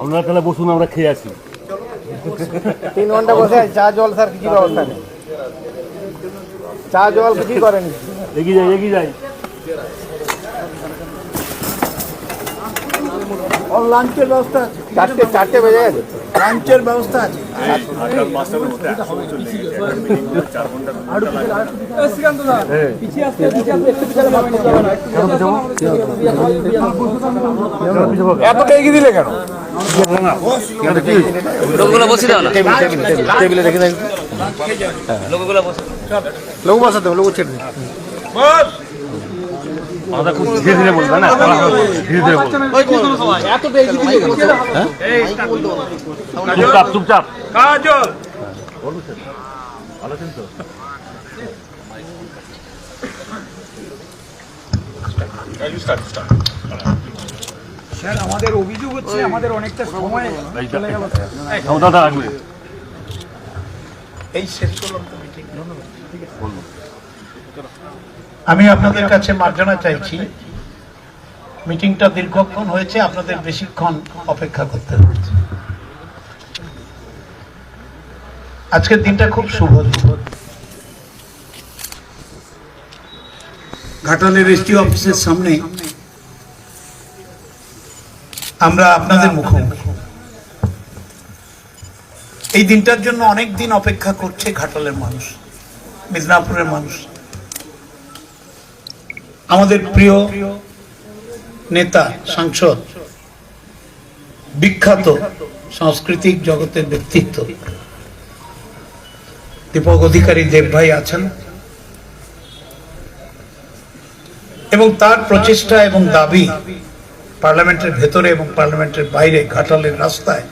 আপনারা তাহলে বসুন আমরা খেয়ে আছি তিন ঘণ্টা বসে চা জল স্যার কিছু ব্যবস্থা নেই। চা জল কিছুই করেনি। এগিয়ে যাই এগিয়ে যাই। লাঞ্চের ব্যবস্থা আছে চারটে চারটে বেজে গেছে লাঞ্চের ব্যবস্থা আছে এতটা এগিয়ে দিলে কেন লোকগুলো বসে দাও না টেবিলে রেখে দেন লোকগুলো বসে লোক বসাতে লোক ছেড়ে দিন। আমাদের খুব ধীরে ধীরে বলবে না? ধীরে ধীরে বলবে। চুপচাপ চুপচাপ। স্যার আমাদের অভিযোগ হচ্ছে আমাদের অনেকটা সময় চলে গেল ক্ষমতাটা এই। শেষ করলাম তো মিটিং আমি আপনাদের কাছে মার্জনা চাইছি। মিটিংটা দীর্ঘক্ষণ হয়েছে, আপনাদের বেশিক্ষণ অপেক্ষা করতে হয়েছে আজকের দিনটা খুব শুভ। ঘাটালের এসটি অফিসের সামনে আমরা আপনাদের মুখোমুখি। এই দিনটার জন্য অনেক দিন অপেক্ষা করছে ঘাটালের মানুষ, মিদনাপুরের মানুষ। আমাদের প্রিয় নেতা, সাংসদ, বিখ্যাত সাংস্কৃতিক জগতের ব্যক্তিত্ব, দীপক অধিকারী দেব ভাই আছেন। এবং তার প্রচেষ্টা এবং দাবি পার্লামেন্টের ভেতরে এবং পার্লামেন্টের বাইরে ঘাটালের রাস্তায়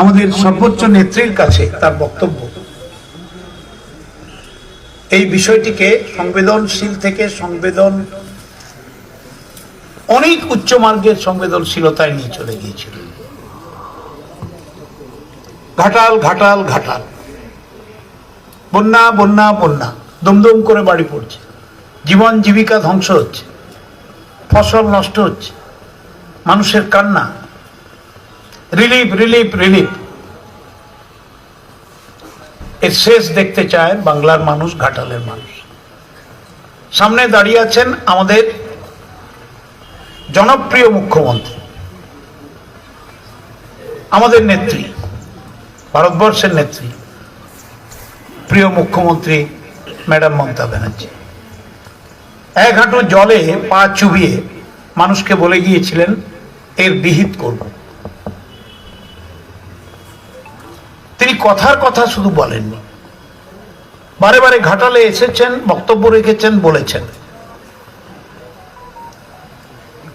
আমাদের সর্বোচ্চ নেত্রীর কাছে তার বক্তব্য। এই বিষয়টিকে সংবেদনশীল থেকে সংবেদন, অনেক উচ্চ মার্গের সংবেদনশীলতায় নিয়ে চলে গিয়েছিল। ঘাটাল ঘাটাল ঘাটাল। বন্যা বন্যা বন্যা। দমদম করে বাড়ি পড়ছে। জীবন জীবিকা ধ্বংস হচ্ছে। ফসল নষ্ট হচ্ছে। মানুষের কান্না। Relief relief relief. শেষ দেখতে চায় বাংলার মানুষ, ঘাটালের মানুষ। সামনে দাঁড়িয়ে আছেন আমাদের জনপ্রিয় মুখ্যমন্ত্রী, আমাদের নেত্রী, ভারতবর্ষের নেত্রী, প্রিয় মুখ্যমন্ত্রী ম্যাডাম মমতা ব্যানার্জি। এক হাঁটু জলে পা চুবিয়ে মানুষকে বলে গিয়েছিলেন, এর বিহিত করব। কথার কথা শুধু বলেননি বারে বারে ঘাটালে এসেছেন, বক্তব্য রেখেছেন, বলেছেন।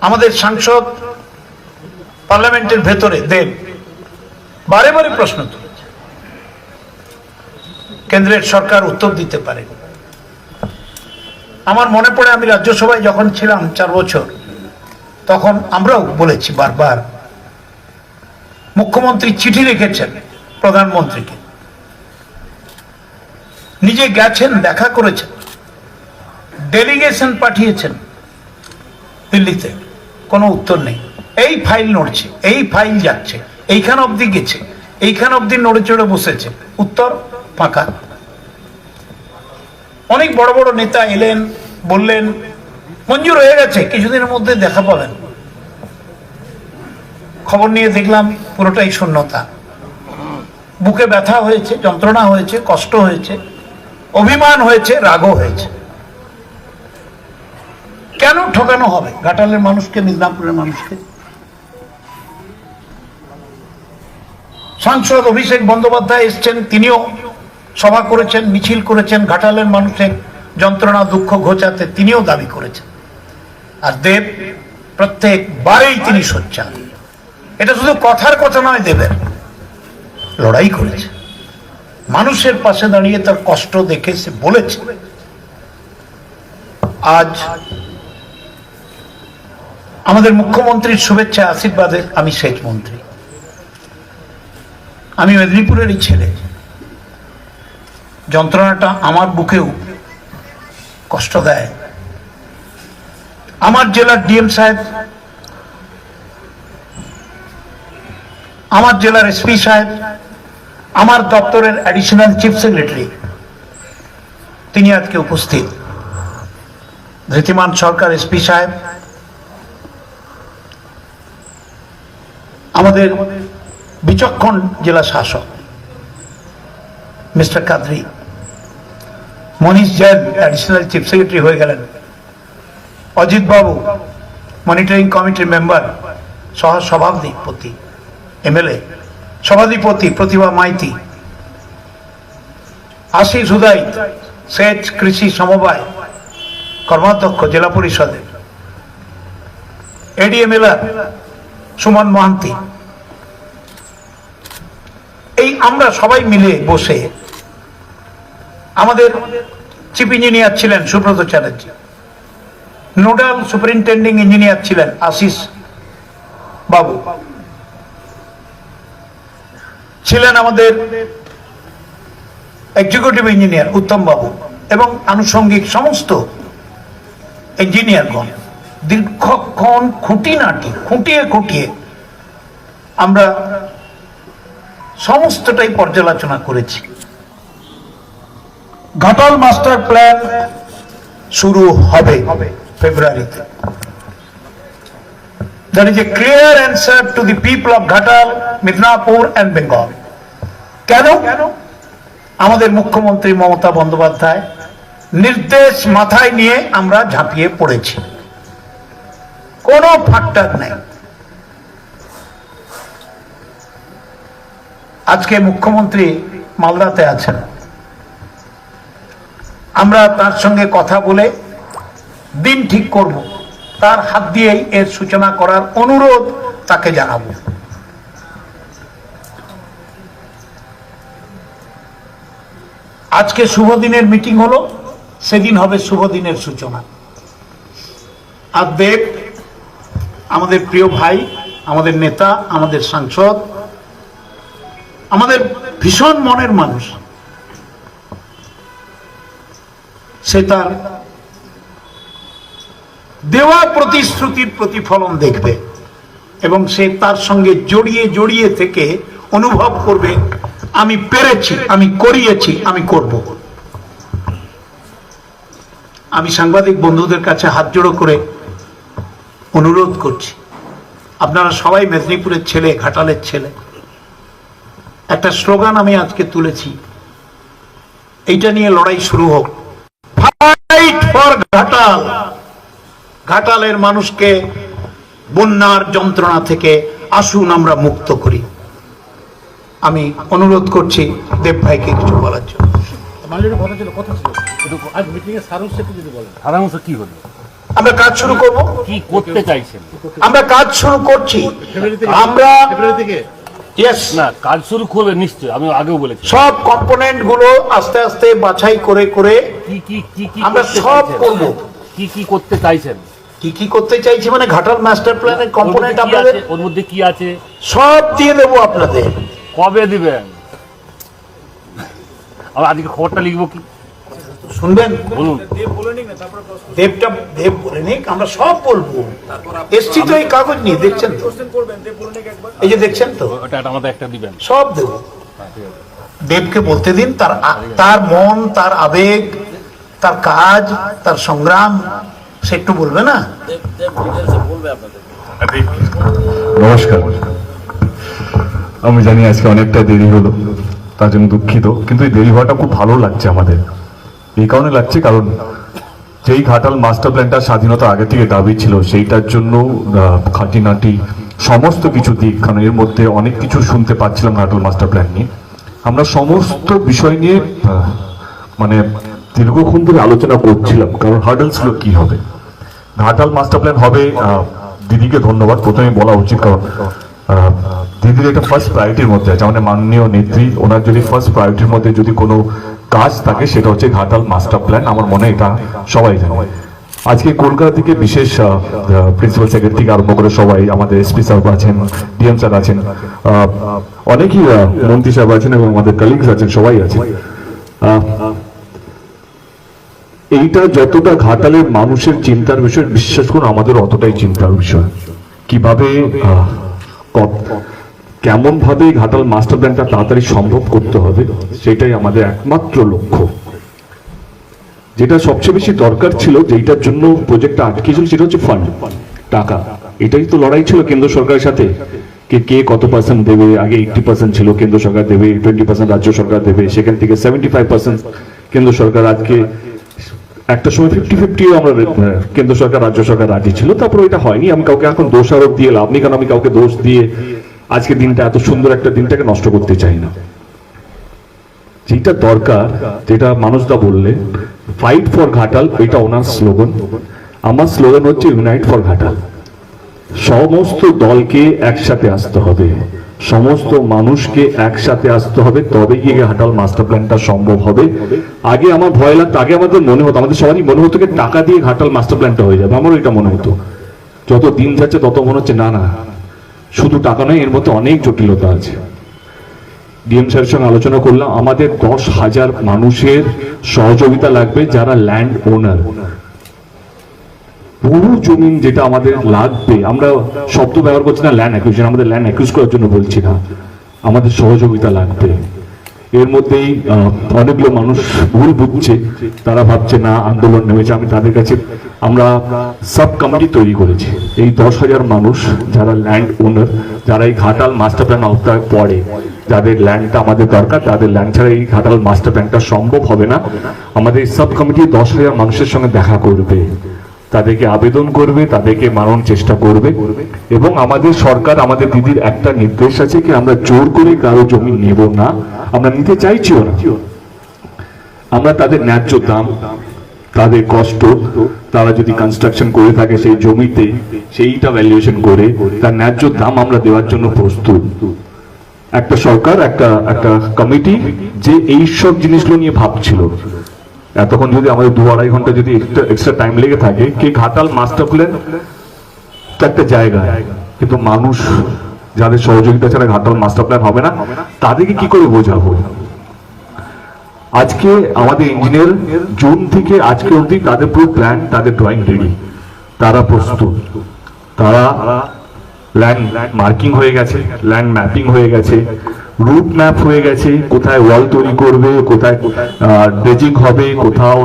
আমাদের সাংসদ পার্লামেন্টের ভেতরে দেব বারে বারে প্রশ্ন তুলেছে কেন্দ্রের সরকার উত্তর দিতে পারে। আমার মনে পড়ে আমি রাজ্যসভায় যখন ছিলাম চার বছর, তখন আমরাও বলেছি বারবার, মুখ্যমন্ত্রী চিঠি লিখেছেন। প্রধানমন্ত্রীকে। নিজে গেছেন, দেখা করেছেন। ডেলিগেশন পাঠিয়েছেন দিল্লিতে। কোনো উত্তর নেই। এই ফাইল নড়ছে, এই ফাইল যাচ্ছে, এইখান অবধি গেছে, এইখান অবধি নড়ে চড়ে বসেছে। উত্তর ফাঁকা। অনেক বড় বড় নেতা এলেন, বললেন, মঞ্জুর হয়ে গেছে, কিছুদিনের মধ্যে দেখা পাবেন। খবর নিয়ে দেখলাম, পুরোটাই শূন্যতা। বুকে ব্যথা হয়েছে, যন্ত্রণা হয়েছে, কষ্ট হয়েছে, অভিমান হয়েছে, রাগও হয়েছে। কেন ঠকানো হবে? ঘাটালের মানুষকে, মিদনাপুরের মানুষকে? সাংসদ অভিষেক বন্দ্যোপাধ্যায় এসছেন, তিনিও সভা করেছেন, মিছিল করেছেন, ঘাটালের মানুষের যন্ত্রণা, দুঃখ ঘোচাতে তিনিও দাবি করেছেন। আর দেব, প্রত্যেকবারেই তিনি সোচ্চার। এটা শুধু কথার কথা নয়, দেবের। লড়াই করেছে। মানুষের পাশে দাঁড়িয়ে তার কষ্ট দেখে সে বলেছে, আজ আমাদের মুখ্যমন্ত্রীর শুভেচ্ছা আশীর্বাদে আমি সেচ মন্ত্রী। আমি মেদিনীপুরেরই ছেলে। যন্ত্রণাটা আমার বুকেও কষ্ট দেয়। আমার জেলার ডিএম সাহেব, আমার জেলার এসপি সাহেব আমার দপ্তরের অ্যাডিশনাল চিফ সেক্রেটারি তিনি আজকে উপস্থিত। ধৃতিমান সরকার এসপি সাহেব, আমাদের বিচক্ষণ জেলা শাসক, mister Kadri, Manish Jain additional chief secretary হয়ে গেলেন। অজিত বাবু মনিটরিং কমিটির মেম্বার সহ সভাধিপতি এমএলএ সভাধিপতি প্রতিভা মাইতি, আশিস হুদাই সেচ কৃষি সমবায়, কর্মাধ্যক্ষ জেলা পরিষদের এডিএমএলআর সুমন মহান্তি। এই আমরা সবাই মিলে বসে আমাদের চিফ ইঞ্জিনিয়ার ছিলেন Subrata Chatterjee, nodal superintending engineer ছিলেন আশিস বাবু। ছিলেন আমাদের এক্সিকিউটিভ ইঞ্জিনিয়ার উত্তম বাবু এবং আনুষঙ্গিক সমস্ত ইঞ্জিনিয়ারগণ দীর্ঘক্ষণ খুঁটিনাটি, খুঁটিয়ে খুঁটিয়ে আমরা সমস্তটাই পর্যালোচনা করেছি। ঘাটাল মাস্টার প্ল্যান শুরু হবে ফেব্রুয়ারিতে। That is a clear answer to the people of Ghatal, Midnapur and Bengal. কেন? আমাদের মুখ্যমন্ত্রী মমতা বন্দ্যোপাধ্যায় নির্দেশ মাথায় নিয়ে আমরা ঝাঁপিয়ে পড়েছি। কোনো ফাক্টার নেই। আজকে মুখ্যমন্ত্রী মালদাতে আছেন। আমরা তার সঙ্গে কথা বলে দিন ঠিক করব। তার হাত দিয়েই এর সূচনা করার অনুরোধ তাকে জানাব। আজকে শুভ দিনের মিটিং হলো, সেদিন হবে শুভ দিনের সূচনা। আর দেব, আমাদের প্রিয় ভাই, আমাদের নেতা, আমাদের সাংসদ, আমাদের ভীষণ মনের মানুষ, সে তার দেওয়া প্রতিশ্রুতির প্রতিফলন দেখবে এবং সে তার সঙ্গে জড়িয়ে জড়িয়ে থেকে অনুভব করবে, আমি পেরেছি, আমি করিয়েছি, আমি করব। আমি সাংবাদিক বন্ধুদের কাছে হাত জোড়ো করে অনুরোধ করছি। আপনারা সবাই মেদিনীপুরের ছেলে, ঘাটালের ছেলে। একটা স্লোগান আমি আজকে তুলেছি। এইটা নিয়ে লড়াই শুরু হোক। ফাইট ফর ঘাটাল ঘাটালের মানুষকে বন্যার যন্ত্রণা থেকে আসুন আমরা মুক্ত করি। আমি অনুরোধ করছি দেব ভাইকে কিছু বলার জন্য। আমরা কাজ শুরু করব। কি করতে চাইছেন? আমরা কাজ শুরু করছি। আমরা ইয়েস না কাজ শুরু করবে নিশ্চয়ই আমি আগেও বলেছি। সব কম্পোনেন্টগুলো আস্তে আস্তে বাছাই করে করে কি কি কি কি আমরা সব? করব। কি কি করতে চাইছেন? কি কি করতে চাইছি মানে ঘাটাল মাস্টার প্ল্যানের কম্পোনেন্ট আপনাদের? ওর মধ্যে কি আছে? সব দিয়ে দেবো আপনাদের। কবে দিবেন? আর আজকে খবরটা লিখব কি? শুনবেন? বলুন। দেবটা দেব বলে নিক আমরা সব বলব। এসছি তো এই কাগজ নিয়ে দেখছেন তো? এই যে দেখছেন তো? ওটা একটা আমাদের একটা দিবেন। সব দেব। দেবকে বলতে দিন তার তার মন তার আবেগ তার কাজ তার সংগ্রাম সে একটু বলবে না? নমস্কার। আমি জানি আজকে অনেকটা দেরি হলো তার জন্য দুঃখিত কিন্তু এই দেরি হওয়াটা খুব ভালো লাগছে আমাদের। এই কারণে লাগছে কারণ যেই ঘাটাল মাস্টার প্ল্যানটা স্বাধীনতা আগে থেকে দাবি ছিল সেইটার জন্য আহ, খাঁটিনাটি সমস্ত কিছু দিক কারণ এর মধ্যে অনেক কিছু শুনতে পাচ্ছিলাম ঘাটাল মাস্টার প্ল্যান নিয়ে। আমরা সমস্ত বিষয় নিয়ে আহ, মানে দীর্ঘক্ষণ ধরে আলোচনা করছিলাম, কারণ হার্ডেলসগুলো কি হবে। ঘাটাল মাস্টার প্ল্যান হবে দিদিকে ধন্যবাদ প্রথমে বলা উচিত, কারণ দিদির এটা ফার্স্ট প্রায়োরিটির মধ্যে আছে, আমাদের মাননীয় নেত্রী, ওনার যদি ফার্স্ট প্রায়োরিটির মধ্যে যদি কোনো কাজ থাকে, সেটা হচ্ছে ঘাটাল মাস্টার প্ল্যান আমার মনে এটা সবাই জানে। আজকে কলকাতা থেকে বিশেষ প্রিন্সিপাল সেক্রেটারি থেকে আরম্ভ করে সবাই, আমাদের এসপি সাহেব আছেন ডিএম স্যার আছেন অনেকেই মন্ত্রী সাহেব আছেন এবং আমাদের কালিগস আছেন, সবাই আছেন। এইটা যতটা ঘাটালের মানুষের চিন্তার বিষয়, বিশ্বাস করুন, আমাদের অতটাই চিন্তার বিষয়। কীভাবে কেমন ভাবে ঘাটাল মাস্টার প্ল্যানটা তাড়াতাড়ি সম্ভব করতে হবে, সেটাই আমাদের একমাত্র লক্ষ্য। যেটা সবচেয়ে বেশি দরকার ছিল যেটার জন্য প্রজেক্টটা আটকে ছিল, সেটা হচ্ছে ফান্ড টাকা। এটাই তো লড়াই ছিল কেন্দ্র সরকারের সাথে। কে কে কত পার্সেন্ট দেবে, আগে এইটটি পার্সেন্ট ছিল, কেন্দ্র সরকার দেবে টোয়েন্টি পার্সেন্ট রাজ্য সরকার দেবে, সেখান থেকে সেভেন্টি ফাইভ পার্সেন্ট কেন্দ্র সরকার আজকে একটা সময় ফিফটি ফিফটিও আমরা কেন্দ্র সরকার রাজ্য সরকার রাজি ছিল তারপর এটা হয়নি। আমি কাউকে এখন দোষারোপ দিয়ে লাভ নেই কারণ আমি কাউকে দোষ দিয়ে আজকে দিনটা এত সুন্দর একটা দিনটাকে নষ্ট করতে চাই না। যেটা দরকার যেটা মানুষদা বললে ফাইট ফর ঘাটাল এটা ওনার স্লোগান। আমার স্লোগান হচ্ছে ইউনাইট ফর ঘাটাল। সমস্ত দলকে একসাথে আসতে হবে। সমস্ত মানুষকে একসাথে আসতে হবে, তবে গিয়ে ঘাটাল মাস্টার প্ল্যানটা সম্ভব হবে। আগে আমার ভয় লাগতো, আগে আমাদের মনে হতো, আমাদের সবারই মনে হতো টাকা দিয়ে ঘাটাল মাস্টার প্ল্যানটা হয়ে যাবে, আমারও এটা মনে হতো। যত দিন যাচ্ছে, তত মনে হচ্ছে, না না, শুধু টাকা নয়, এর মধ্যে অনেক জটিলতা আছে। ডিএম স্যারের সঙ্গে আলোচনা করলাম, আমাদের দশ হাজার মানুষের সহযোগিতা লাগবে যারা ল্যান্ড ওনার বহু জমিন যেটা আমাদের লাগবে, আমরা শব্দ ব্যবহার করছি না ল্যান্ড অ্যাকুইজিশন আমাদের ল্যান্ড অ্যাকুইজ করার জন্য বলছি না। আমাদের সহযোগিতা লাগবে। এর মধ্যেই অনেকগুলো মানুষ ভুল বুঝছে, তারা ভাবছে, না, আন্দোলন নেমেছে। আমি তাদের কাছে, আমরা সাব কমিটি তৈরি করেছি। এই দশ হাজার মানুষ যারা ল্যান্ড ওনার যারা এই ঘাটাল মাস্টার প্ল্যান আওতায় পড়ে, যাদের ল্যান্ডটা আমাদের দরকার, তাদের ল্যান্ড ছাড়া এই ঘাটাল মাস্টার প্ল্যানটা সম্ভব হবে না। আমাদের সাব কমিটি দশ হাজার মানুষের সঙ্গে দেখা করবে। তাদেরকে আবেদন করবে, তাদেরকে মানানোর চেষ্টা করবে। এবং আমাদের সরকার, আমাদের দিদির একটা নির্দেশ আছে কি আমরা জোর করে কারও জমি নেব না, আমরা নিতে চাইছিও না। আমরা তাদের ন্যায্য দাম, তাদের কষ্ট, তারা যদি কনস্ট্রাকশন করে থাকে সেই জমিতে, সেইটা ভ্যালুয়েশন করে, তার ন্যায্য দাম আমরা দেওয়ার জন্য প্রস্তুত। একটা সরকার, একটা একটা কমিটি যে এইসব জিনিসগুলো নিয়ে ভাবছিল। এতক্ষণ যদি আমাদের দু আড়াই ঘণ্টা যদি এক্সট্রা টাইম লেগে থাকে, কি ঘাটাল মাস্টার প্ল্যান একটা জায়গা। কিন্তু মানুষ যাদের সহযোগিতা ছাড়া ঘাটাল মাস্টার প্ল্যান হবে না, তাদেরকে কি করে বোঝাবো? আজকে আমাদের ইঞ্জিনিয়ার জুন থেকে আজকে অবধি তাদের পুরো প্ল্যান তাদের ড্রয়িং রেডি তারা প্রস্তুত। তারা ল্যান্ড মার্কিং হয়ে গেছে ল্যান্ড ম্যাপিং হয়ে গেছে। রুট ম্যাপ হয়ে গেছে, কোথায় ওয়াল তৈরি করবে, কোথায় ড্রেজিং হবে, কোথাও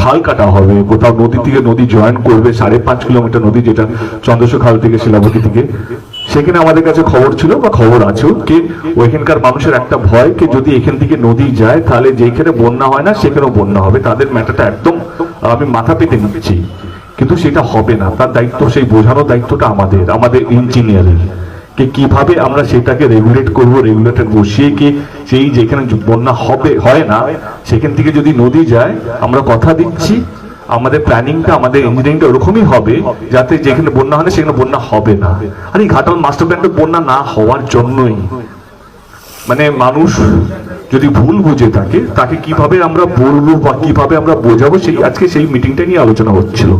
খাল কাটা হবে, কোথাও নদী থেকে নদী জয়েন করবে, সাড়ে পাঁচ কিলোমিটার নদী যেটা চন্দ্রশো খাল থেকে শিলাবতী থেকে। সেখানে আমাদের কাছে খবর ছিল বা খবর আছে কি ওইখানকার মানুষের একটা ভয় কি যদি এখান থেকে নদী যায়, তাহলে যেখানে বন্যা হয় না, সেখানেও বন্যা হবে। তাদের ম্যাটারটা একদম, আমি মাথা পেতে নিচ্ছি। কিন্তু সেটা হবে না। তার দায়িত্ব, সেই বোঝানোর দায়িত্বটা আমাদের আমাদের ইঞ্জিনিয়ারের কি কীভাবে আমরা সেটাকে রেগুলেট করব রেগুলেটর বসিয়ে কি সেই যেখানে বন্যা হবে, হয় না, সেখান থেকে যদি নদী যায়, আমরা কথা দিচ্ছি। আমাদের প্ল্যানিংটা, আমাদের ইঞ্জিনিয়ারিংটা ওরকমই হবে, যাতে যেখানে বন্যা হয় সেখানে বন্যা হবে না। আর এই ঘাটাল মাস্টার প্ল্যানটা বন্যা না হওয়ার জন্যই। মানে মানুষ যদি ভুল বুঝে থাকে, তাকে কীভাবে আমরা বলব বা কীভাবে আমরা বোঝাবো, সেই আজকে সেই মিটিংটা নিয়ে আলোচনা হচ্ছিল।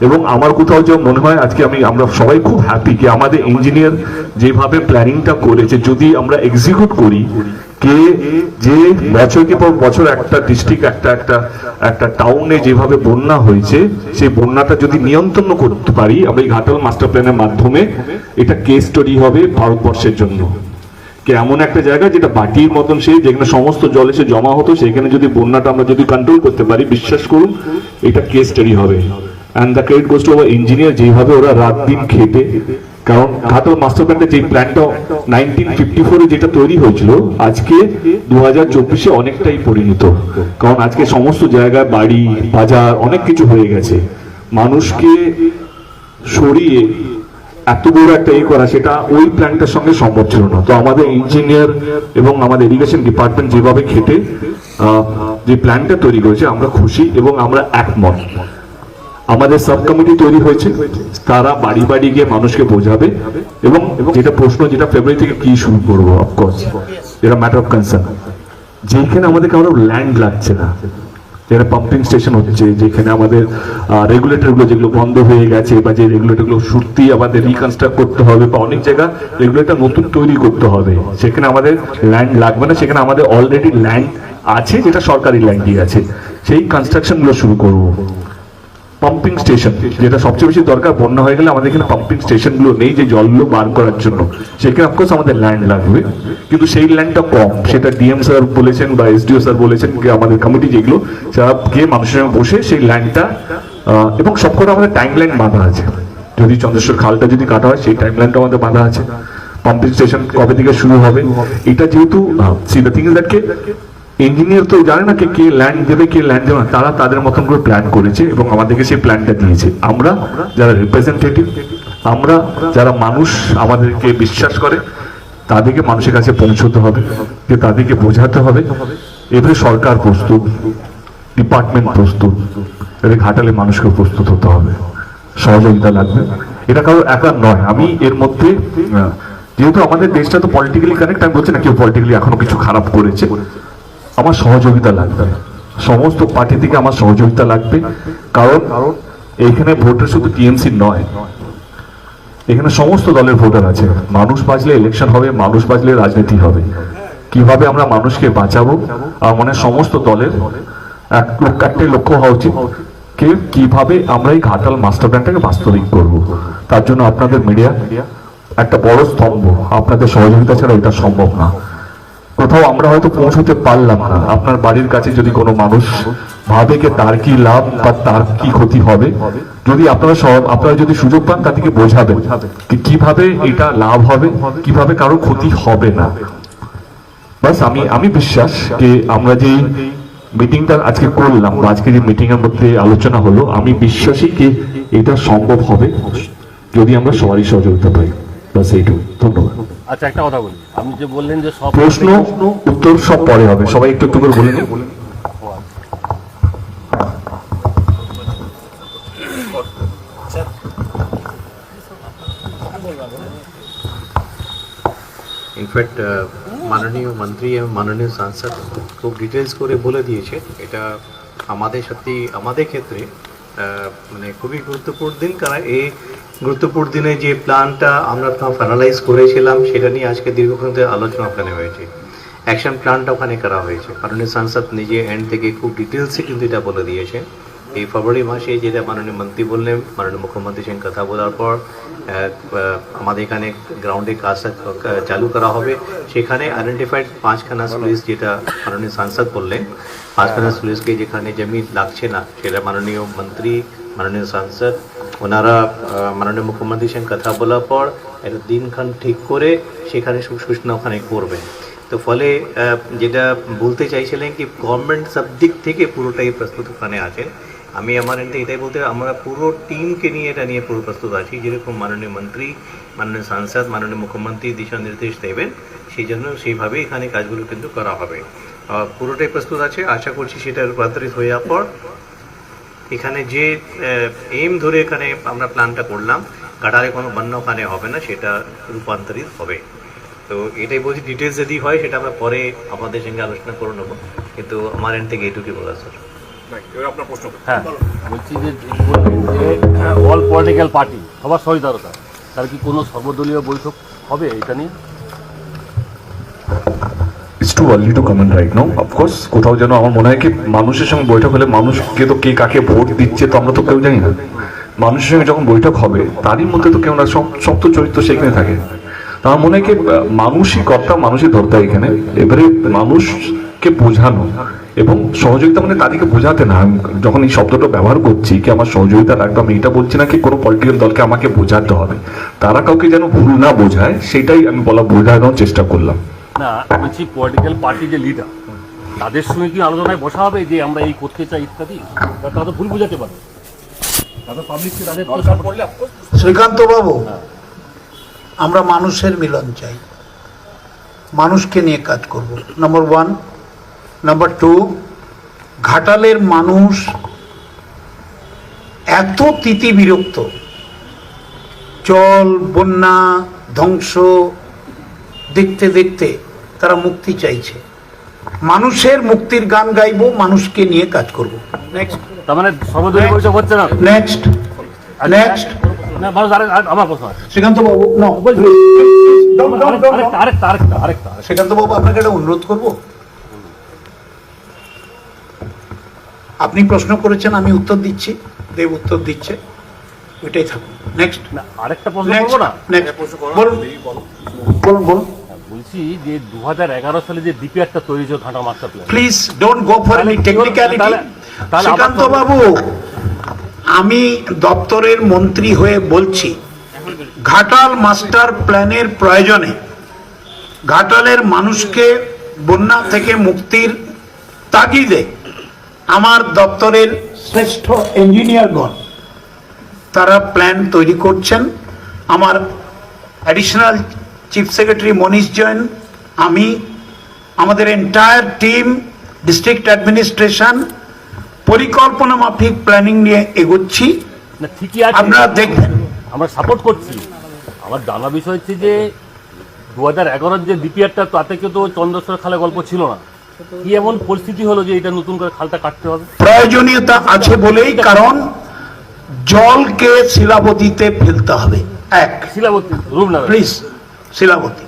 এবং আমার কোথাও যে মনে হয় আজকে আমি, আমরা সবাই খুব হ্যাপি কি আমাদের ইঞ্জিনিয়ার যেভাবে প্ল্যানিংটা করেছে, যদি আমরা এক্সিকিউট করি, কে যে বছরকে পর বছর একটা ডিস্ট্রিক্ট একটা একটা একটা টাউনে যেভাবে বন্যা হয়েছে, সেই বন্যাটা যদি নিয়ন্ত্রণ করতে পারি, আমরা এই ঘাটাল মাস্টার প্ল্যানের মাধ্যমে এটা কেস স্টাডি হবে ভারতবর্ষের জন্য। কি এমন একটা জায়গা যেটা বাটির মতন সেই, যেখানে সমস্ত জল এসে জমা হতো, সেখানে যদি বন্যাটা আমরা যদি কন্ট্রোল করতে পারি, বিশ্বাস করুন, এটা কেস স্টাডি হবে। অ্যান্ড দ্য ক্রেডিট ইঞ্জিনিয়ার যেভাবে ওরা রাত দিন খেটে, কারণ মাস্টার প্ল্যানটা যে প্ল্যানটা নাইনটিন ফিফটি ফোরে যেটা তৈরি হয়েছিল, আজকে দু হাজার চব্বিশে অনেকটাই পরিণত। কারণ আজকে সমস্ত জায়গায় বাড়ি, বাজার, অনেক কিছু হয়ে গেছে। মানুষকে সরিয়ে এত বড় একটা ই করা সেটা ওই প্ল্যানটার সঙ্গে সম্ভব ছিল না। তো আমাদের ইঞ্জিনিয়ার এবং আমাদের ইরিগেশন ডিপার্টমেন্ট যেভাবে খেটে যে প্ল্যানটা তৈরি করেছে, আমরা খুশি এবং আমরা একমত। আমাদের সাব কমিটি তৈরি হয়েছে, তারা বাড়ি বাড়ি গিয়ে মানুষকে বোঝাবে এবং যেটা প্রশ্ন, যেটা ফেব্রুয়ারি থেকে কি শুরু করব অফকোর্স যেটা ম্যাটার অফ কনসার্ন যেখানে আমাদের কারও ল্যান্ড লাগছে না, যেখানে পাম্পিং স্টেশন হচ্ছে, যেখানে আমাদের রেগুলেটরগুলো যেগুলো বন্ধ হয়ে গেছে বা যে রেগুলেটরগুলো সত্যি আমাদের রিকনস্ট্রাক্ট করতে হবে বা অনেক জায়গা রেগুলেটর নতুন তৈরি করতে হবে, সেখানে আমাদের ল্যান্ড লাগবে না, সেখানে আমাদের অলরেডি ল্যান্ড আছে, যেটা সরকারি ল্যান্ডই আছে। সেই কনস্ট্রাকশনগুলো শুরু করব। পাম্পিং স্টেশন যেটা সবচেয়ে বেশি দরকার, বন্যা হয়ে গেলে আমাদের এখানে পাম্পিং স্টেশনগুলো নেই যে জলগুলো বার করার জন্য। সেখানে অফকোর্স আমাদের ল্যান্ড লাগবে। কিন্তু সেই ল্যান্ডটা কম। সেটা ডিএম স্যার বলেছেন বা এসডিও স্যার বলেছেন যে আমাদের কমিটি যেগুলো যারা গিয়ে মানুষের সঙ্গে বসে সেই ল্যান্ডটা এবং সবকটা আমাদের টাইম লাইন বাঁধা আছে। যদি চন্দ্রেশ্বর খালটা যদি কাটা হয়, সেই টাইম লাইনটা আমাদের বাঁধা আছে। পাম্পিং স্টেশন কবে থেকে শুরু হবে? এটা যেহেতু see the thing is that K engineer তো জানে না কে কে ল্যান্ড দেবে, কে ল্যান্ড দেবে তারা তাদের মতন করে প্ল্যান করেছে এবং আমাদেরকে সেই প্ল্যানটা দিয়েছে। আমরা যারা রিপ্রেজেন্টেটিভ আমরা যারা মানুষ আমাদেরকে বিশ্বাস করে, তাদেরকে মানুষের কাছে পৌঁছতে হবে, যে তাদেরকে বোঝাতে হবে। এবারে সরকার প্রস্তুত ডিপার্টমেন্ট প্রস্তুত এবারে ঘাটালে মানুষকে প্রস্তুত হতে হবে। সহযোগিতা লাগবে। এটা কারও একা নয়। আমি এর মধ্যে, যেহেতু আমাদের দেশটা তো পলিটিক্যালি কানেক্ট আমি বলছি না কেউ পলিটিক্যালি এখনও কিছু খারাপ করেছে। আমার সহযোগিতা লাগবে। সমস্ত পার্টি থেকে আমার সহযোগিতা লাগবে। কারণ এখানে ভোটার শুধু টিএমসি নয়, এখানে সমস্ত দলের ভোটার আছে। মানুষ বাঁচলে ইলেকশন হবে, মানুষ বাঁচলে রাজনীতি হবে। কীভাবে আমরা মানুষকে বাঁচাবো? মানে সমস্ত দলের এক একটাই লক্ষ্য হওয়া উচিত কে কীভাবে আমরা এই ঘাটাল মাস্টার প্ল্যানটাকে বাস্তবিক করব। তার জন্য আপনাদের মিডিয়া একটা বড় স্তম্ভ। আপনাদের সহযোগিতা ছাড়া এটা সম্ভব না। কোথাও আমরা হয়তো পৌঁছতে পারলাম না। আপনার বাড়ির কাছে যদি কোনো মানুষ ভাবে যে তার কি লাভ বা তার কি ক্ষতি হবে, যদি আপনারা সব, আপনারা যদি সুযোগ পান তাদেরকে বোঝাবেন কীভাবে এটা লাভ হবে, কীভাবে কারও ক্ষতি হবে না। বাস আমি আমি বিশ্বাস যে আমরা যে মিটিংটা আজকে করলাম বা আজকে যে মিটিং এর মধ্যে আলোচনা হলো, আমি বিশ্বাসী যে এটা সম্ভব হবে, যদি আমরা সবারই সহযোগিতা পাই। বাস এইটুকু ধন্যবাদ। আচ্ছা একটা কথা বলি। আপনি যে বললেন যে সব প্রশ্ন উত্তর সব পরে হবে। সবাই একটু একটু করে বলে নিন। ইনফ্যাক্ট মাননীয় মন্ত্রী এবং মাননীয় সাংসদ খুব ডিটেলস করে বলে দিয়েছে। এটা আমাদের সত্যি আমাদের ক্ষেত্রে আহ, মানে খুবই গুরুত্বপূর্ণ। দিন কারণ এই গুরুত্বপূর্ণ দিনে যে প্ল্যানটা আমরা ফাইনালাইজ করেছিলাম, সেটা নিয়ে আজকে দীর্ঘক্ষণ আলোচনা ওখানে হয়েছে। অ্যাকশন প্ল্যানটা ওখানে করা হয়েছে। মাননীয় সাংসদ নিজে এন্ড থেকে খুব ডিটেলসে কিন্তু এটা বলে দিয়েছে। এই ফেব্রুয়ারি মাসে যেটা মাননীয় মন্ত্রী বললেন, মাননীয় মুখ্যমন্ত্রীর সঙ্গে কথা বলার পর আমাদের এখানে গ্রাউন্ডে কাজ চালু করা হবে। সেখানে আইডেন্টিফাইড পাঁচখানা স্লুইস যেটা মাননীয় সাংসদ বললেন, পাঁচখানা স্লুইসকে যেখানে জমি লাগছে না, সেটা মাননীয় মন্ত্রী মাননীয় সাংসদ, ওনারা মাননীয় মুখ্যমন্ত্রীর সঙ্গে কথা বলার পর একটা দিনক্ষণ ঠিক করে সেখানে সু- সূচনা ওখানে করবেন। তো ফলে যেটা বলতে চাইছিলেন কি গভর্নমেন্ট সব দিক থেকে পুরোটাই প্রস্তুত ওখানে আছে। আমি আমার এন্ডে এটাই বলতে আমরা পুরো টিমকে নিয়ে এটা নিয়ে পুরো প্রস্তুত আছি। যেরকম মাননীয় মন্ত্রী, মাননীয় সাংসদ, মাননীয় মুখ্যমন্ত্রী দিশা নির্দেশ দেবেন সেই জন্য সেইভাবে এখানে কাজগুলো কিন্তু করা হবে। পুরোটাই প্রস্তুত আছে। আশা করছি সেটা রূপান্তরিত হয়ে যাওয়ার পর এখানে যে এম ধরে এখানে আমরা প্ল্যানটা করলাম কাটারে কোনো বন্য ওখানে হবে না সেটা রূপান্তরিত হবে। তো এটাই বলছি ডিটেলস যদি হয় সেটা আমরা পরে আপনাদের সঙ্গে আলোচনা করে নেব। কিন্তু আমার এন্ড থেকে এটুকুই বলা স্যার হ্যাঁ। বলছি যে অল পলিটিক্যাল পার্টি সবার দরকার। তার কি কোনো সর্বদলীয় বৈঠক হবে? এটা নিয়ে? Too early to comment right no of course কোথাও যেন আমার মনে হয় কি, মানুষের সঙ্গে বৈঠক হলে মানুষকে তো কে কাকে ভোট দিচ্ছে তো আমরা তো কেউ জানি না। মানুষের সঙ্গে যখন বৈঠক হবে, তারই মধ্যে তো কেউ না, সব সব চরিত্র সেখানে থাকে। আমার মনে হয় কি মানুষই কর্তা, মানুষই ধর্তা এখানে। এবারে মানুষকে বোঝানো এবং সহযোগিতা মানে তাদেরকে বোঝাতে না। যখন এই শব্দটা ব্যবহার করছি কি, আমার সহযোগিতা লাগবে, আমি এটা বলছি না কি, কোনো পলিটিক্যাল দলকে আমাকে বোঝাতে হবে। তারা কাউকে যেন ভুল না বোঝায়, সেটাই আমি বলা, বোঝানোর চেষ্টা করলাম। না বলছি পলিটিক্যাল পার্টি যে লিডার তাদের সঙ্গে কি আলোচনায় বসা হবে যে আমরা এই করতে চাই ইত্যাদি? তা তারা তো ভুল বুঝাতে পারে। তাদের তাদের শ্রীকান্ত বাবু আমরা মানুষের মিলন চাই। মানুষকে নিয়ে কাজ করব। নম্বর ওয়ান নাম্বার টু ঘাটালের মানুষ এত তিতি বিরক্ত। জল বন্যা ধ্বংস দেখতে দেখতে তারা মুক্তি চাইছে। মানুষের মুক্তির গান গাইবো মানুষকে নিয়ে কাজ করব। নেক্সট তার মানে সর্বদলীয় বৈঠক হচ্ছে না? নেক্সট নেক্সট না মানুষ আরেক আরেক- আমার প্রশ্ন শ্রীকান্ত বাবু no, বলছি। don't, don't, don't, don't. আরেকটা আরেকটা আরেকটা আরেকটা। শ্রীকান্ত বাবু আপনাকে একটা অনুরোধ করব? আপনি প্রশ্ন করেছেন আমি উত্তর দিচ্ছি। দেব উত্তর দিচ্ছে। ওইটাই থাকুন নেক্সট না আরেকটা প্রশ্ন করব না? নেক্সট বলুন। বলুন বলুন। বলছি যে দু সালে যে ডিপিআরটা তৈরি হয়েছে ঘাটা master plan please don't go for any technicality Srikanta babu আমি দপ্তরের মন্ত্রী হয়ে বলছি ঘাটাল মাস্টার প্ল্যানের প্রয়োজনে ঘাটালের মানুষকে বন্যা থেকে মুক্তির তাগিদে আমার দপ্তরের শ্রেষ্ঠ ইঞ্জিনিয়ারগণ তারা প্ল্যান তৈরি করছেন। আমার additional chief secretary Manish Jain আমি আমাদের এন্টায়ার টিম ডিস্ট্রিক্ট অ্যাডমিনিস্ট্রেশন পরিকল্পনা মাফিক প্ল্যানিং নিয়ে এগোচ্ছি। না ঠিকই আছে। আপনারা দেখবেন আমরা সাপোর্ট করছি। আমার জানা বিষয় হচ্ছে যে দু হাজার এগারোর যে ডিপিআরটা তাতে কিন্তু চন্দ্রশ্বর খালে গল্প ছিল না। কি এমন পরিস্থিতি হলো যে এটা নতুন করে খালটা কাটতে হবে? প্রয়োজনীয়তা আছে বলেই কারণ জলকে শিলাবতীতে ফেলতে হবে। এক। Shilabati Rupnagar please Shilabati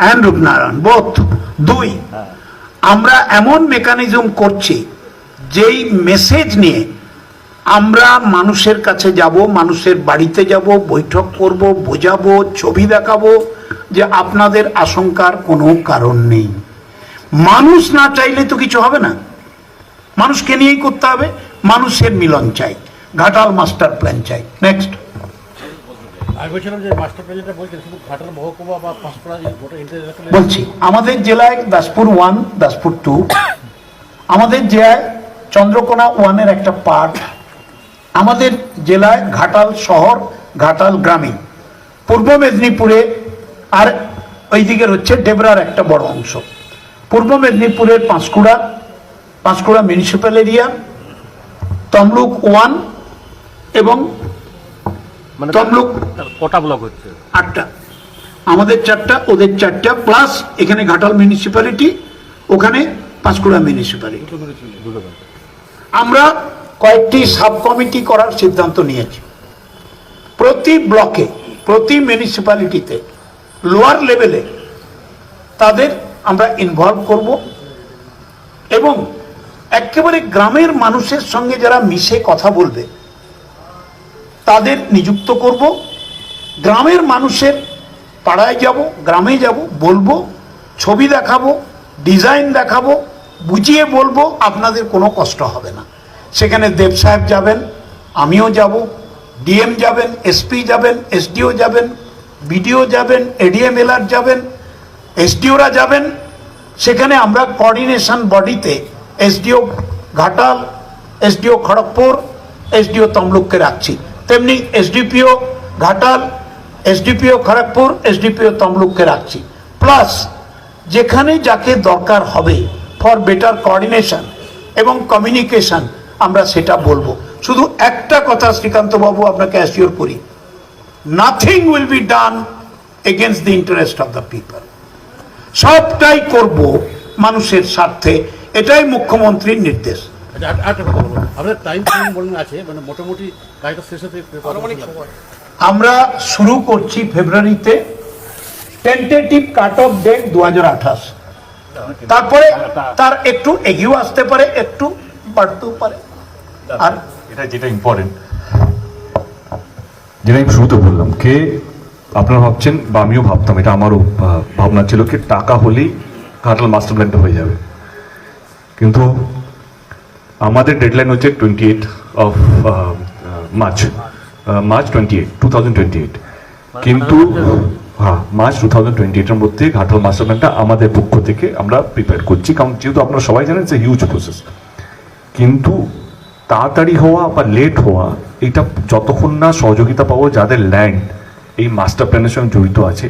and Rupnarayan both দুই। আমরা এমন মেকানিজম করছি যেই মেসেজ নিয়ে আমরা মানুষের কাছে যাব মানুষের বাড়িতে যাব বৈঠক করব বোঝাবো ছবি দেখাবো যে আপনাদের আশঙ্কার কোনো কারণ নেই। মানুষ না চাইলে তো কিছু হবে না। মানুষকে নিয়েই করতে হবে মানুষের মিলন চাই ঘাটাল মাস্টার প্ল্যান চাই। নেক্সট বলছি, আমাদের জেলায় দাসপুর ওয়ান দাসপুর টু আমাদের জেলায় চন্দ্রকোনা ওয়ানের একটা পার্ট আমাদের জেলায় ঘাটাল শহর, ঘাটাল গ্রামীণ। পূর্ব মেদিনীপুরে আর ওই দিকের হচ্ছে ডেবরার একটা বড় অংশ। পূর্ব মেদিনীপুরের Panskura Panskura municipal area Tamluk one এবং মানে তমলুক কটা ব্লক হচ্ছে? আটটা। আমাদের চারটা ওদের চারটা প্লাস এখানে ঘাটাল মিউনিসিপ্যালিটি ওখানে পাঁশকুড়া মিউনিসিপ্যালিটি আমরা কয়েকটি সাব কমিটি করার সিদ্ধান্ত নিয়েছি। প্রতি ব্লকে প্রতি মিউনিসিপ্যালিটিতে লোয়ার লেভেলে তাদের আমরা ইনভলভ করব এবং একেবারে গ্রামের মানুষের সঙ্গে যারা মিশে কথা বলবে তাদের নিযুক্ত করব। গ্রামের মানুষের পাড়ায় যাব, গ্রামে যাব, বলব, ছবি দেখাবো, ডিজাইন দেখাবো, বুঝিয়ে বলব, আপনাদের কোনো কষ্ট হবে না। সেখানে দেব সাহেব যাবেন, আমিও যাব, ডিএম যাবেন, এসপি যাবেন, এসডিও যাবেন, বিডিও যাবেন, এডিএম এলআর যাবেন, এসডিওরা যাবেন। সেখানে আমরা কোঅর্ডিনেশন বডিতে SDO Ghatal, SDO Kharagpur, SDO তমলুককে রাখছি। তেমনি SDPO Ghatal, SDPO Kharagpur, SDPO তমলুককে রাখছি। প্লাস যেখানে যাকে দরকার হবে ফর বেটার কোঅর্ডিনেশন এবং কমিউনিকেশন আমরা সেটা বলব। শুধু একটা কথা শ্রীকান্ত বাবু, আপনাকে অ্যাসিওর করি nothing will be done against the interest of the people সবটাই করব মানুষের স্বার্থে, এটাই মুখ্যমন্ত্রীর নির্দেশ। আচ্ছা কথা বলব। আপনাদের টাইম ফ্রেম বলুন আছে মানে মোটামুটি কাজটা শেষ হতে আমরা শুরু করছি ফেব্রুয়ারিতে টেন্টেটিভ কাট অফ ডেট দু হাজার আঠাশ। তারপরে তার একটু এগিয়েও আসতে পারে একটু বাড়তেও পারে। আর এটা যেটা ইম্পর্টেন্ট যেটা আমি শুরুতে বললাম কে আপনারা ভাবছেন বা আমিও ভাবতাম এটা আমারও ভাবনা ছিল কি টাকা হলেই ঘাটাল মাস্টার প্ল্যানটা হয়ে যাবে। কিন্তু আমাদের ডেডলাইন হচ্ছে twenty eight of March March twenty eight two thousand twenty eight কিন্তু হ্যাঁ মার্চ টু থাউজেন্ড টোয়েন্টি এইটের মধ্যে ঘাটাল মাস্টার প্ল্যানটা আমাদের পক্ষ থেকে আমরা প্রিপেয়ার করছি। কারণ যেহেতু আপনারা সবাই জানেন যে হিউজ প্রসেস কিন্তু তাড়াতাড়ি হওয়া বা লেট হওয়া এটা যতক্ষণ না সহযোগিতা পাবো যাদের ল্যান্ড এই মাস্টার প্ল্যানের সঙ্গে জড়িত আছে।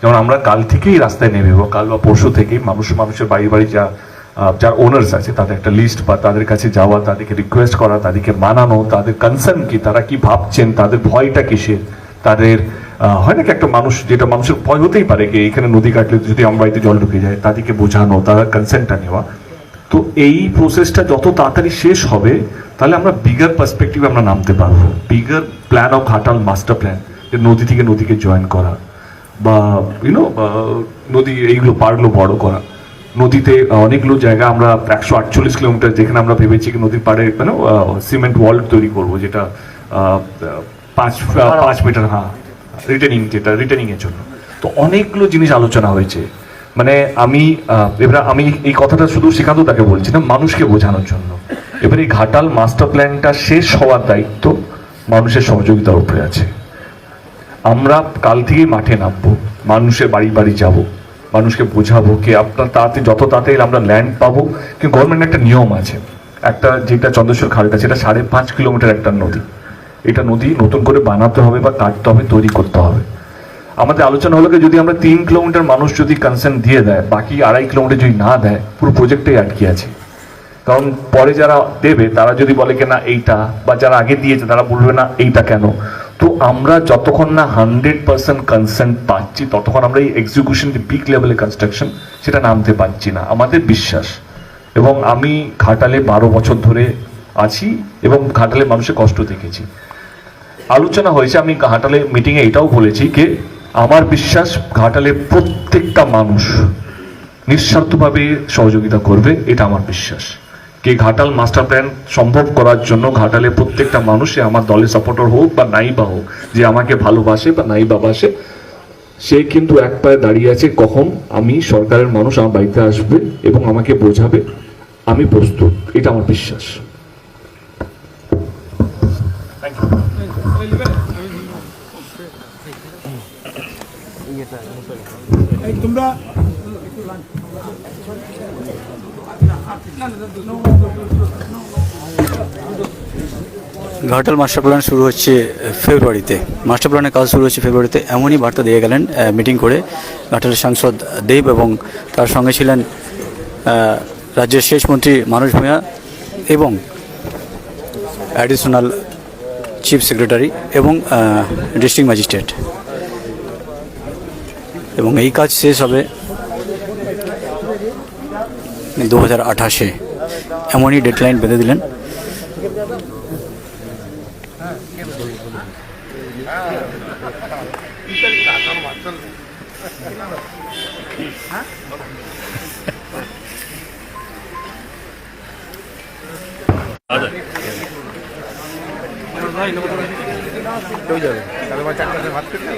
যেমন আমরা কাল থেকেই রাস্তায় নেমে কাল বা পরশু থেকেই মানুষ মানুষের বাড়ি বাড়ি যা যার ওনার্স আছে, তাদের একটা লিস্ট বা তাদের কাছে যাওয়া, তাদেরকে রিকোয়েস্ট করা, তাদেরকে মানানো, তাদের কনসার্ন কি, তারা কি ভাবছেন, তাদের ভয়টা কিসের? তাদের হয় নাকি একটা মানুষ, যেটা মানুষের ভয় হতেই পারে কি এখানে নদী কাটলে যদি আমার বাড়িতে জল ঢুকে যায়, তাদেরকে বোঝানো তাদের কনসেন্টটা নেওয়া। তো এই প্রসেসটা যত তাড়াতাড়ি শেষ হবে, তাহলে আমরা বিগার পার্সপেক্টিভে আমরা নামতে পারব। Bigger plan of Ghatal master plan যে নদী থেকে নদীকে জয়েন করা বা ইউনো নদী এইগুলো পারল, বড় করা। নদীতে অনেকগুলো জায়গা আমরা একশো আটচল্লিশ কিলোমিটার যেখানে আমরা ভেবেছি কি নদীর পাড়ে মানে সিমেন্ট ওয়াল তৈরি করব যেটা পাঁচ পাঁচ মিটার হ্যাঁ রিটেনিং যেটা রিটেনিং এর জন্য। তো অনেকগুলো জিনিস আলোচনা হয়েছে। মানে আমি এবারে আমি এই কথাটা শুধু শ্রীকান্ত তাকে বলছি না মানুষকে বোঝানোর জন্য। এবার এই ঘাটাল মাস্টার প্ল্যানটা শেষ হওয়ার দায়িত্ব মানুষের সহযোগিতার উপরে আছে। আমরা কাল থেকেই মাঠে নামবো মানুষের বাড়ি বাড়ি যাব। মানুষকে বোঝাবো কি আপনার তাতে, যত তাড়াতাড়ি আমরা ল্যান্ড পাবো। কিন্তু গভর্নমেন্ট একটা নিয়ম আছে। একটা যেটা চন্দ্রেশ্বর খালটা সেটা সাড়ে পাঁচ কিলোমিটার একটা নদী। এটা নদী নতুন করে বানাতে হবে বা কাটতে হবে, তৈরি করতে হবে। আমাদের আলোচনা হলো যদি আমরা তিন কিলোমিটার মানুষ যদি কনসেন্ট দিয়ে দেয়, বাকি আড়াই কিলোমিটার যদি না দেয়, পুরো প্রজেক্টটাই আটকে আছে? কারণ পরে যারা দেবে, তারা যদি বলে কি না এইটা, বা যারা আগে দিয়েছে, তারা বলবে না এইটা কেন? তো আমরা যতক্ষণ না হান্ড্রেড পার্সেন্ট কনসেন্ট পাচ্ছি, ততক্ষণ আমরা এই এক্সিকিউশন যে বিগ লেভেলের কনস্ট্রাকশন সেটা নামতে পারছি না। আমাদের বিশ্বাস। এবং আমি ঘাটালে বারো বছর ধরে আছি এবং ঘাটালে মানুষের কষ্ট দেখেছি। আলোচনা হয়েছে, আমি ঘাটালে মিটিংয়ে এটাও বলেছি যে আমার বিশ্বাস ঘাটালে প্রত্যেকটা মানুষ নিঃস্বার্থভাবে সহযোগিতা করবে, এটা আমার বিশ্বাস। কে ঘাটাল মাস্টার প্ল্যান সম্ভব করার জন্য ঘাটালে প্রত্যেকটা মানুষে আমার দলের সাপোর্টার হোক বা নাই বা হোক যে আমাকে ভালোবাসে বা নাই বা বাসে সে কিন্তু এক পায়ে দাঁড়িয়ে আছে কখন আমি সরকারের মানুষ আমার বাড়িতে আসবে এবং আমাকে বোঝাবে আমি প্রস্তুত এটা আমার বিশ্বাস। ঘাটাল মাস্টার প্ল্যান শুরু হচ্ছে ফেব্রুয়ারিতে। মাস্টার প্ল্যানের কাজ শুরু হচ্ছে ফেব্রুয়ারিতে। এমনই বার্তা দিয়ে গেলেন মিটিং করে ঘাটালের সাংসদ দেব এবং তার সঙ্গে ছিলেন রাজ্যের শেষ মন্ত্রী মানুষ ভূঁইয়া এবং অ্যাডিশনাল চিফ সেক্রেটারি এবং ডিস্ট্রিক্ট ম্যাজিস্ট্রেট এবং এই কাজ শেষ হবে দু হাজার আঠাশে। এমনই ডেডলাইন বেঁধে দিলেন। ভাত খেতে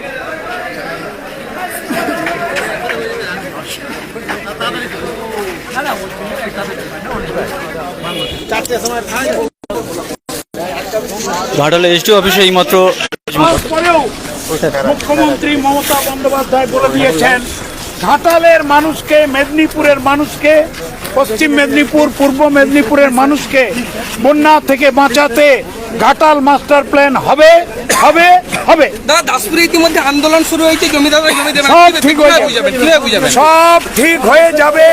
ঘাটালে এসডি অফিসে এইমাত্র মাত্র মুখ্যমন্ত্রী মমতা বন্দ্যোপাধ্যায় বলে দিয়েছেন ঘাটালের মানুষকে মেদিনীপুরের মানুষকে পশ্চিম মেদিনীপুর পূর্ব মেদিনীপুরের মানুষকে বন্যা থেকে বাঁচাতে ঘাটাল মাস্টার প্ল্যান হবে হবে হবে। দাদা দাসপুরে ইতিমধ্যে আন্দোলন শুরু হয়েছে জমিদাররা জমি দেবে সব ঠিক হয়ে কীভাবে সব ঠিক হয়ে যাবে।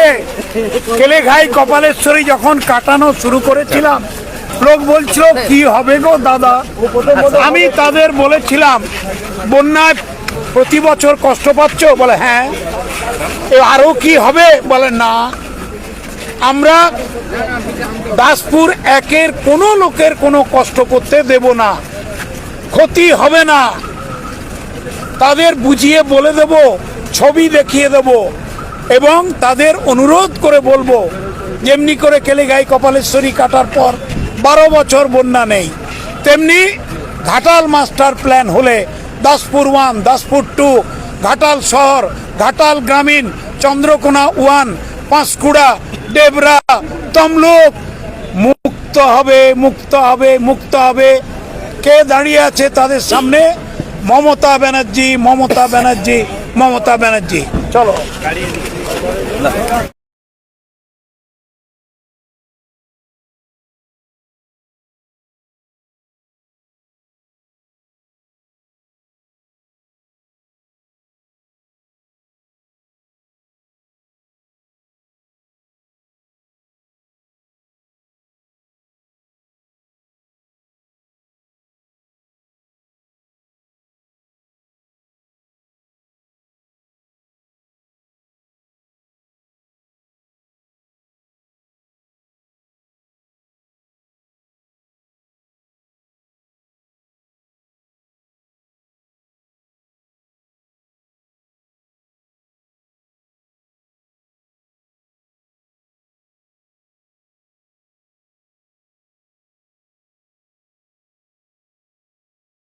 কেলেঘাই কপালেশ্বরী যখন কাটানো শুরু করেছিলাম লোক বলছিল কি হবে গো দাদা? আমি তাদের বলেছিলাম বন্যায় প্রতি বছর কষ্ট পাচ্ছ? বলে হ্যাঁ। এ আরও কি হবে? বলে না। আমরা দাসপুর একের কোনো লোকের কোনো কষ্ট করতে দেব না। ক্ষতি হবে না। তাদের বুঝিয়ে বলে দেব, ছবি দেখিয়ে দেব এবং তাদের অনুরোধ করে বলব, যেমনি করে কেলেগাই কপালেশ্বরী কাটার পর বারো বছর বন্যা নেই, তেমনি ঘাটাল মাস্টার প্ল্যান হলে দাসপুর ওয়ান, দাসপুর টু ঘাটাল শহর, ঘাটাল গ্রামীণ, চন্দ্রকোনা ওয়ান, পাঁশকুড়া ডেবরা তমলুক। মুক্ত হবে মুক্ত হবে মুক্ত হবে। কে দাঁড়িয়ে আছে তাদের সামনে? মমতা ব্যানার্জি মমতা ব্যানার্জি মমতা ব্যানার্জি। চলো।